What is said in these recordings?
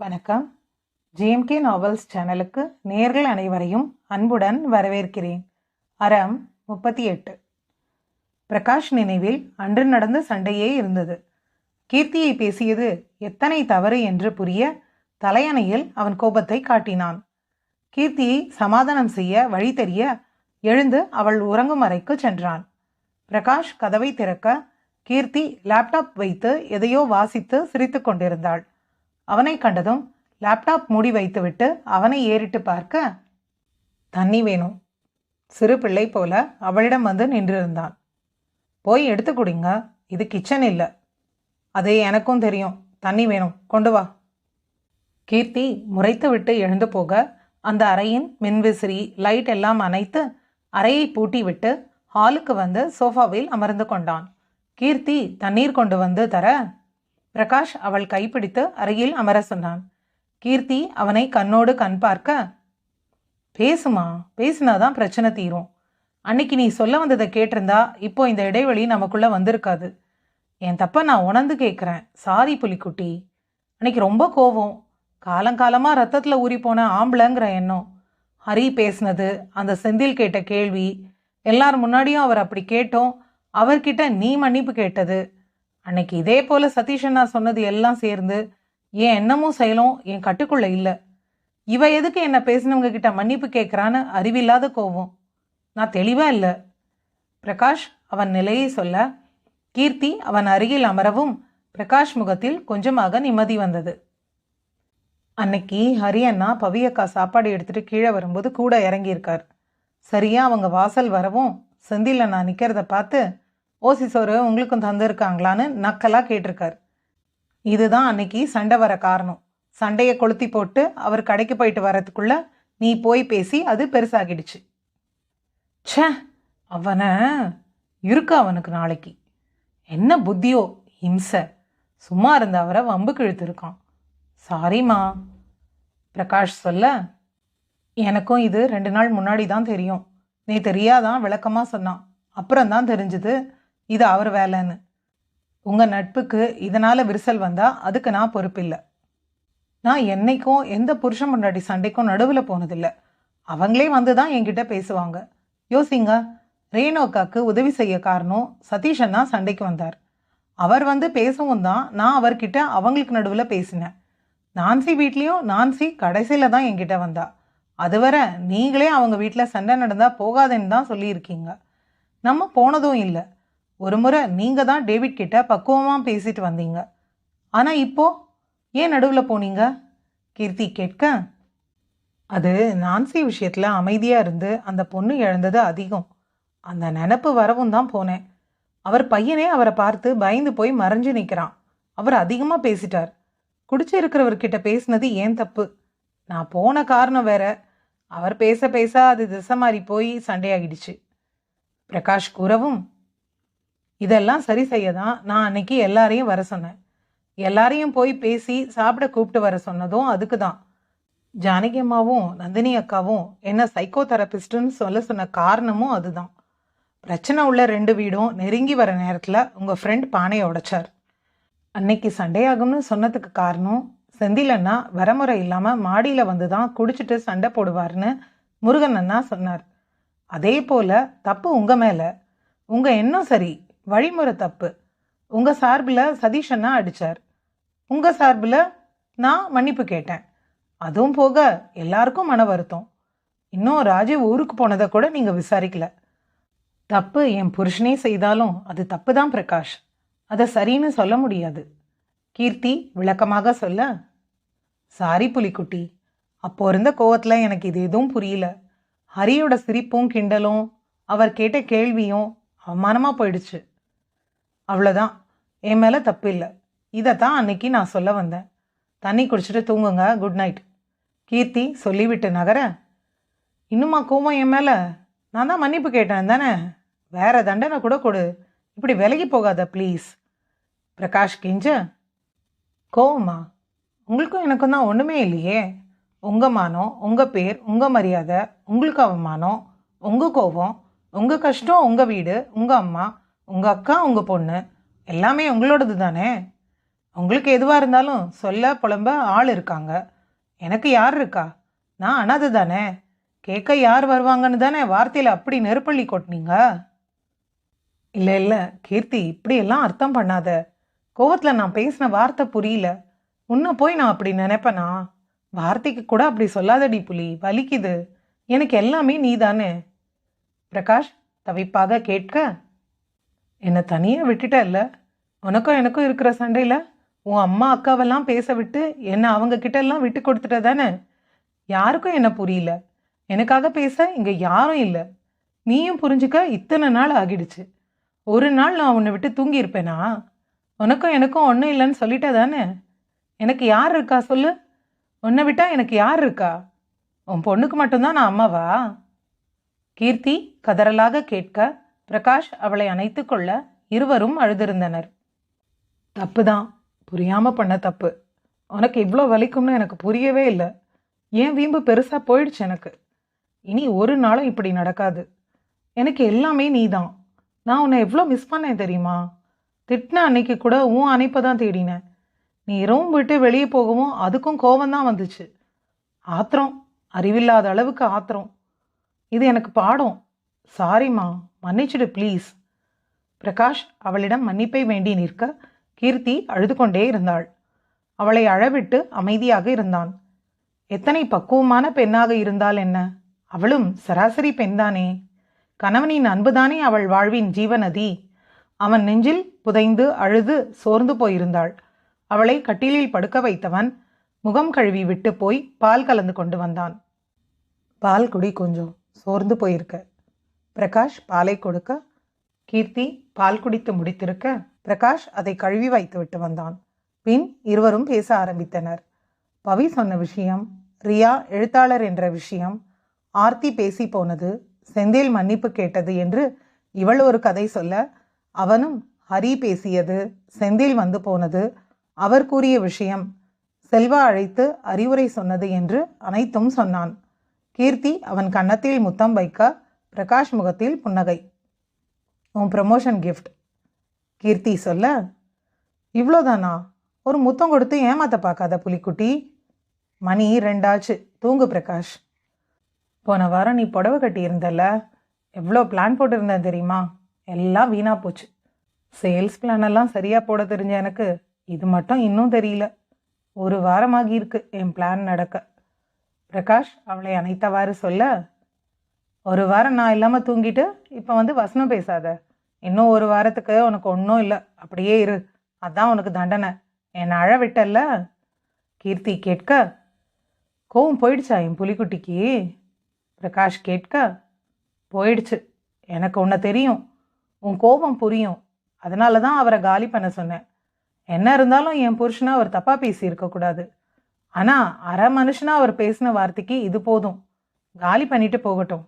வணக்கம். GMK novels சேனலுக்கு நேர்கள் அனைவரையும் அன்புடன் வரவேற்கிறேன். அறம் முப்பத்தி எட்டு. பிரகாஷ் நினைவில் அன்று நடந்த சண்டையே இருந்தது. கீர்த்தியை பேசியது எத்தனை தவறு என்று புரிய தலையணையில் அவன் கோபத்தை காட்டினான். கீர்த்தியை சமாதானம் செய்ய வழி தெரிய எழுந்து அவள் உறங்கும் அறைக்கு சென்றான். பிரகாஷ் கதவை திறக்க கீர்த்தி லேப்டாப் வைத்து எதையோ வாசித்து சிரித்து கொண்டிருந்தாள். அவனை கண்டதும் லேப்டாப் மூடி வைத்துவிட்டு அவனை ஏறிட்டு பார்க்க தண்ணி வேணும். சிறு பிள்ளை போல அவளிடம் வந்து நின்றிருந்தான். போய் எடுத்து கொடுங்க. இது கிச்சன் இல்லை. அது எனக்கும் தெரியும். தண்ணி வேணும். கொண்டு வா. கீர்த்தி முறைத்து விட்டு எழுந்து போக அந்த அறையின் மின்விசிறி லைட் எல்லாம் அணைத்து அறையை பூட்டி விட்டு ஹாலுக்கு வந்து சோஃபாவில் அமர்ந்து கொண்டான். கீர்த்தி தண்ணீர் கொண்டு வந்து தர பிரகாஷ் அவள் கைப்பிடித்து அருகில் அமர சொன்னான். கீர்த்தி அவனை கண்ணோடு கண் பார்க்க பேசுமா? பேசினாதான் பிரச்சனை தீரும். அன்னைக்கு நீ சொல்ல வந்ததை கேட்டிருந்தா இப்போ இந்த இடைவெளி நமக்குள்ள வந்திருக்காது. என் தப்ப நான் உணர்ந்து கேட்குறேன். சாரி புலிக்குட்டி. அன்னைக்கு ரொம்ப கோவம். காலங்காலமாக ரத்தத்தில் ஊறி போன ஆம்பளைங்கிற எண்ணம். ஹரி பேசினது அந்த செந்தில் கேட்ட கேள்வி எல்லார் முன்னாடியும் அவர் அப்படி கேட்டோம். அவர்கிட்ட நீ மன்னிப்பு கேட்டது. அன்னைக்கு இதே போல சதீஷ் அண்ணா சொன்னது எல்லாம் சேர்ந்து என் எண்ணமும் செயலும் என் கட்டுக்குள்ள இல்லை. இவ எதுக்கு என்ன பேசினவங்க கிட்ட மன்னிப்பு கேட்குறான்னு அறிவில்லாத கோவம். நான் தெளிவா இல்லை. பிரகாஷ் அவன் நிலையை சொல்ல கீர்த்தி அவன் அருகில் அமரவும் பிரகாஷ் முகத்தில் கொஞ்சமாக நிம்மதி வந்தது. அன்னைக்கு ஹரி அண்ணா பவியக்கா சாப்பாடு எடுத்துட்டு கீழே வரும்போது கூட இறங்கியிருக்கார். சரியா அவங்க வாசல் வரவும் செந்தில் அண்ணா நிற்கிறத பார்த்து ஓசி சோறு உங்களுக்கும் தந்திருக்காங்களான்னு நக்கலாக கேட்டிருக்கார். இதுதான் அன்னைக்கு சண்டை வர காரணம். சண்டையை கொளுத்தி போட்டு அவர் கடைக்கு போயிட்டு வரதுக்குள்ள நீ போய் பேசி அது பெருசாகிடுச்சு. ச்சே அவனை இருக்கு அவனுக்கு நாளைக்கு? என்ன புத்தியோ இம்சை. சும்மா இருந்த அவரை வம்புக்கு இழுத்துருக்கான் சாரிம்மா. பிரகாஷ் சொல்ல எனக்கும் இது ரெண்டு நாள் முன்னாடி தான் தெரியும். நீ தெரியாதான் விளக்கமாக சொன்னான். அப்புறம் தான் தெரிஞ்சுது இது அவர் வேலைன்னு. உங்கள் நட்புக்கு இதனால் விரிசல் வந்தால் அதுக்கு நான் பொறுப்பில்லை. நான் என்னைக்கும் எந்த புருஷன் முன்னாடி சண்டைக்கும் நடுவில் போனதில்லை. அவங்களே வந்து தான் என்கிட்ட பேசுவாங்க. யோசிங்க ரேணோக்காக்கு உதவி செய்ய காரணம் சதீஷன் தான் சண்டைக்கு வந்தார். அவர் வந்து பேசவும் தான் நான் அவர்கிட்ட அவங்களுக்கு நடுவில் பேசினேன். நான்சி வீட்லேயும் நான்சி கடைசியில் தான் என்கிட்ட வந்தா. அதுவரை நீங்களே அவங்க வீட்டில் சண்டை நடந்தால் போகாதேன்னு தான் சொல்லியிருக்கீங்க. நம்ம போனதும் இல்லை. ஒரு முறை நீங்கள் தான் டேவிட் கிட்ட பக்குவமாக பேசிட்டு வந்தீங்க. ஆனால் இப்போ ஏன் நடுவில் போனீங்க? கீர்த்தி கேட்க அது நான்சி விஷயத்தில் அமைதியாக இருந்து அந்த பொண்ணு இழந்தது அதிகம். அந்த நினப்பு வரவும் தான் போனேன். அவர் பையனே அவரை பார்த்து பயந்து போய் மறைஞ்சு நிற்கிறான் அவர் அதிகமாக பேசிட்டார். குடிச்சிருக்கிறவர்கிட்ட பேசினது ஏன் தப்பு? நான் போன காரணம் வேற. அவர் பேச பேச அது திசை மாறி போய் சண்டையாகிடுச்சு. பிரகாஷ் கூறவும் இதெல்லாம் சரி செய்ய தான் நான் அன்னைக்கு எல்லாரையும் வர சொன்னேன். எல்லாரையும் போய் பேசி சாப்பிட கூப்பிட்டு வர சொன்னதும் அதுக்கு தான் ஜானகி அம்மாவும் நந்தினி அக்காவும் என்ன சைக்கோ தெரபிஸ்ட்னு சொல்ல சொன்ன காரணமும் அதுதான். பிரச்சனை உள்ள ரெண்டு வீடும் நெருங்கி வர நேரத்தில் உங்கள் ஃப்ரெண்ட் பானையை உடைச்சார். அன்னைக்கு சண்டையாகும்னு சொன்னதுக்கு காரணம் செந்திலண்ணா வரமுறை இல்லாமல் மாடியில் வந்து தான் குடிச்சிட்டு சண்டை போடுவார்னு முருகன் அண்ணா சொன்னார். அதே போல் தப்பு உங்கள் மேலே. உங்கள் எண்ணம் சரி வழிமுறை தப்பு. உங்கள் சார்பில் சதீஷன்னா அடித்தார் உங்கள் சார்பில் நான் மன்னிப்பு கேட்டேன். அதுவும் போக எல்லாருக்கும் மன வருத்தம். இன்னும் ராஜீவ் ஊருக்கு போனதை கூட நீங்கள் விசாரிக்கல. தப்பு என் புருஷனே செய்தாலும் அது தப்பு தான் பிரகாஷ். அதை சரின்னு சொல்ல முடியாது. கீர்த்தி விளக்கமாக சொல்ல சாரி புலிக்குட்டி. அப்போ இருந்த கோவத்தில் எனக்கு இது எதுவும் புரியல. ஹரியோட சிரிப்பும் கிண்டலும் அவர் கேட்ட கேள்வியும் அவமானமாக போயிடுச்சு. அவ்வளோதான் என் மேலே தப்பு இல்லை. இதை தான் அன்னைக்கு நான் சொல்ல வந்தேன். தண்ணி குடிச்சிட்டு தூங்குங்க. குட் நைட் கீர்த்தி சொல்லிவிட்டு நகர. இன்னுமா கோவம் என் மேலே? நான் தான் மன்னிப்பு கேட்டேன். தானே? வேறு தண்டனை கூட கொடு. இப்படி விலகி போகாத ப்ளீஸ் பிரகாஷ் கெஞ்ச. கோவமா? உங்களுக்கும் எனக்கும் தான் ஒன்றுமே இல்லையே. உங்கள் மானம் உங்கள் பேர் உங்கள் மரியாதை உங்களுக்கு அவமானம் உங்கள் கோபம் உங்கள் கஷ்டம் உங்கள் வீடு உங்கள் அம்மா உங்கள் அக்கா உங்கள் பொண்ணு எல்லாமே உங்களோடது தானே? உங்களுக்கு எதுவாக இருந்தாலும் சொல்ல புலம்ப ஆள் இருக்காங்க. எனக்கு யார் இருக்கா? நான் அனாதை தானே? கேட்க யார் வருவாங்கன்னு தானே வார்த்தையில் அப்படி நெருப்பள்ளி கொட்டினீங்க? இல்லை இல்லை கீர்த்தி இப்படியெல்லாம் அர்த்தம் பண்ணாத. கோவத்தில் நான் பேசின வார்த்தை புரியல. உன்னை போய் நான் அப்படி நினைப்பேனா? வார்த்தைக்கு கூட அப்படி சொல்லாதடி புலி வலிக்குது. எனக்கு எல்லாமே நீ தானே பிரகாஷ் தவிப்பாக கேட்க என்னை தனியாக விட்டுட்ட இல்லை. உனக்கும் எனக்கும் இருக்கிற சண்டையில் உன் அம்மா அக்காவெல்லாம் பேச விட்டு என்னை அவங்க கிட்டெல்லாம் விட்டு கொடுத்துட்ட தானே? யாருக்கும் என்ன புரியல. எனக்காக பேச இங்கே யாரும் இல்லை. நீயும் புரிஞ்சுக்க இத்தனை நாள் ஆகிடுச்சு. ஒரு நாள் நான் உன்னை விட்டு தூங்கியிருப்பேனா? உனக்கும் எனக்கும் ஒன்றும் இல்லைன்னு சொல்லிட்ட தானே? எனக்கு யார் இருக்கா சொல்லு. உன்னை விட்டால் எனக்கு யார் இருக்கா? உன் பொண்ணுக்கு மட்டும்தான் நான் அம்மாவா? கீர்த்தி கதறலாக கேட்க பிரகாஷ் அவளை அணைத்து கொள்ள இருவரும் அழுதிருந்தனர். தப்பு தான் புரியாம பண்ண தப்பு. உனக்கு இவ்வளோ வலிக்கும்னு எனக்கு புரியவே இல்லை. ஏன் வீம்பு பெருசாக போயிடுச்சு எனக்கு? இனி ஒரு நாளும் இப்படி நடக்காது. எனக்கு எல்லாமே நீ தான் நான் உன்னை எவ்வளோ மிஸ் பண்ணேன் தெரியுமா? திட்டின அன்னைக்கு கூட உன் அணைப்பை தான் தேடினேன். நீ ரூம் விட்டு வெளியே போகவும் அதுக்கும் கோபந்தான் வந்துச்சு. ஆத்திரம். அறிவில்லாத அளவுக்கு ஆத்திரம். இது எனக்கு பாடம். சாரிம்மா மன்னிச்சிடு ப்ளீஸ் பிரகாஷ் அவளிடம் மன்னிப்பை வேண்டி நிற்க கீர்த்தி அழுது கொண்டே இருந்தாள். அவளை அழவிட்டு அமைதியாக இருந்தான். எத்தனை பக்குவமான பெண்ணாக இருந்தால் என்ன? அவளும் சராசரி பெண்தானே. கணவனின் அன்புதானே அவள் வாழ்வின் ஜீவநதி. அவன் நெஞ்சில் புதைந்து அழுது சோர்ந்து போயிருந்தாள். அவளை கட்டிலில் படுக்க வைத்தவன் முகம் கழுவி விட்டு போய் பால் கலந்து கொண்டு வந்தான். பால் குடி கொஞ்சம் சோர்ந்து போயிருக்க. பிரகாஷ் பாலை கொடுக்க கீர்த்தி பால் குடித்து முடித்திருக்க பிரகாஷ் அதை கழுவி வைத்துவிட்டு வந்தான். பின் இருவரும் பேச ஆரம்பித்தனர். பவி சொன்ன விஷயம் ரியா எழுத்தாளர் என்ற விஷயம் ஆர்த்தி பேசி போனது செந்தில் மன்னிப்பு கேட்டது என்று இவள் ஒரு கதை சொல்ல அவனும் ஹரி பேசியது செந்தில் வந்து போனது அவர் கூறிய விஷயம் செல்வா அழைத்து அறிவுரை சொன்னது என்று அனைத்தும் சொன்னான். கீர்த்தி அவன் கன்னத்தில் முத்தம் வைக்க பிரகாஷ் முகத்தில் புன்னகை. உன் ப்ரமோஷன் கிஃப்ட் கீர்த்தி சொல்ல இவ்வளோதானா ஒரு முத்தம் கொடுத்து ஏமாத்த பார்க்காத புலிக்குட்டி. மணி ரெண்டாச்சு. தூங்கு பிரகாஷ். போன வாரம் நீ புடவை கட்டியிருந்தல்ல? எவ்வளோ பிளான் போட்டிருந்தேன் தெரியுமா? எல்லாம் வீணாக போச்சு. சேல்ஸ் பிளானெல்லாம் சரியாக போட தெரிஞ்ச எனக்கு. இது மட்டும் இன்னும் தெரியல. ஒரு வாரமாகி இருக்கு என் பிளான் நடக்க. பிரகாஷ் அவளை அணைத்தவாறு சொல்ல ஒரு வாரம் நான் இல்லாமல் தூங்கிட்டு இப்போ வந்து வசனம் பேசாத. இன்னும் ஒரு வாரத்துக்கு உனக்கு ஒன்றும் இல்லை. அப்படியே இரு. அதான் உனக்கு தண்டனை. என்னை அழ விட்டல்ல? கீர்த்தி கேட்க? கோவம் போயிடுச்சா என் புலிக்குட்டிக்கு? பிரகாஷ் கேட்க? போயிடுச்சு. எனக்கு உன்னை தெரியும். உன் கோபம் புரியும். அதனால தான் அவரை காலி பண்ண சொன்னேன். என்ன இருந்தாலும் என் புருஷனை அவர் தப்பாக பேசி இருக்கக்கூடாது ஆனால் அரை மனுஷனாக அவர் பேசின வார்த்தைக்கு இது போதும். காலி பண்ணிட்டு போகட்டும்.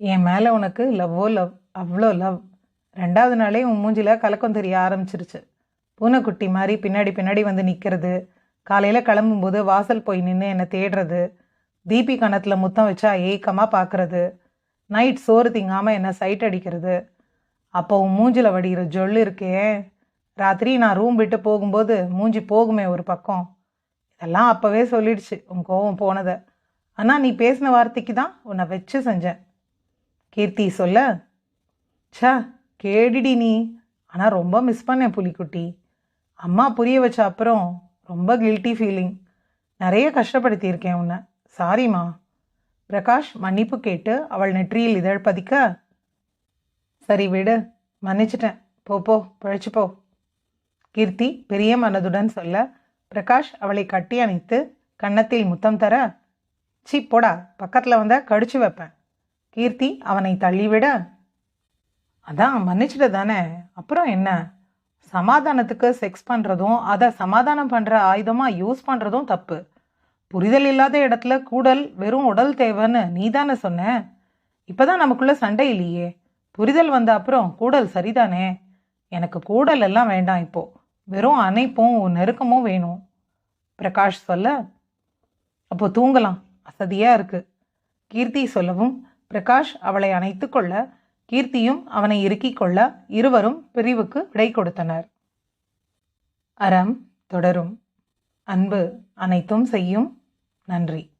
என் மேலே உனக்கு லவ்வோ லவ் அவ்வளோ லவ் ரெண்டாவது நாளே உன் மூஞ்சியில் கலக்கம் தெரிய ஆரம்பிச்சிருச்சு. பூனைக்குட்டி மாதிரி பின்னாடி பின்னாடி வந்து நிற்கிறது காலையில் கிளம்பும்போது வாசல் போய் நின்று என்னை தேடுறது. தீபி கணத்தில் முத்தம் வச்சா ஏக்கமாக பார்க்குறது நைட் சோறு திங்காமல் என்னை சைட் அடிக்கிறது. அப்போ உன் மூஞ்சில் வடிகிற ஜொல்லு இருக்கே. ராத்திரி நான் ரூம் விட்டு போகும்போது மூஞ்சி போகுமே ஒரு பக்கம். இதெல்லாம் அப்போவே சொல்லிடுச்சு உன் கோவம் போனதை. ஆனால் நீ பேசின வார்த்தைக்கு தான் உன்னை வச்சு செஞ்சேன். கீர்த்தி சொல்ல ச்சே கேடிடி நீ. ஆனால் ரொம்ப மிஸ் பண்ணேன் புலிக்குட்டி. அம்மா புரிய வச்ச அப்புறம் ரொம்ப கில்ட்டி ஃபீலிங் நிறைய கஷ்டப்படுத்தியிருக்கேன் உன்னை. சாரிம்மா பிரகாஷ் மன்னிப்பு கேட்டு அவள் நெற்றியில் இதழ் பதிக்க சரி விடு. மன்னிச்சிட்டேன். போ போ. பிழைச்சு போ. கீர்த்தி பெரிய மனதுடன் சொல்ல பிரகாஷ் அவளை கட்டி அணைத்து கன்னத்தில் முத்தம் தர சீ போடா. பக்கத்தில் வந்தால் கடிச்சு வைப்பேன். கீர்த்தி அவனை தள்ளிவிட அதான் மன்னிச்சிட தானே? அப்புறம் என்ன? சமாதானத்துக்கு செக்ஸ் பண்ணுறதும் அதை சமாதானம் பண்ணுற ஆயுதமாக யூஸ் பண்ணுறதும் தப்பு. புரிதல் இல்லாத இடத்துல கூடல் வெறும் உடல் தேவைன்னு நீ தானே சொன்ன? இப்போதான் நமக்குள்ள சண்டை இல்லையே. புரிதல் வந்த அப்புறம் கூடல் சரிதானே? எனக்கு கூடல் எல்லாம் வேண்டாம் இப்போ. வெறும் அணைப்பும் நெருக்கமும் வேணும். பிரகாஷ் சொல்ல அப்போ தூங்கலாம். அசதியாக இருக்கு. கீர்த்தி சொல்லவும் பிரகாஷ் அவளை அணைத்து கொள்ள கீர்த்தியும் அவனை இறுக்கிக் கொள்ள இருவரும் பிரிவுக்கு விடை கொடுத்தனர். அறம் தொடரும். அன்பு அனைத்தும் செய்யும். நன்றி.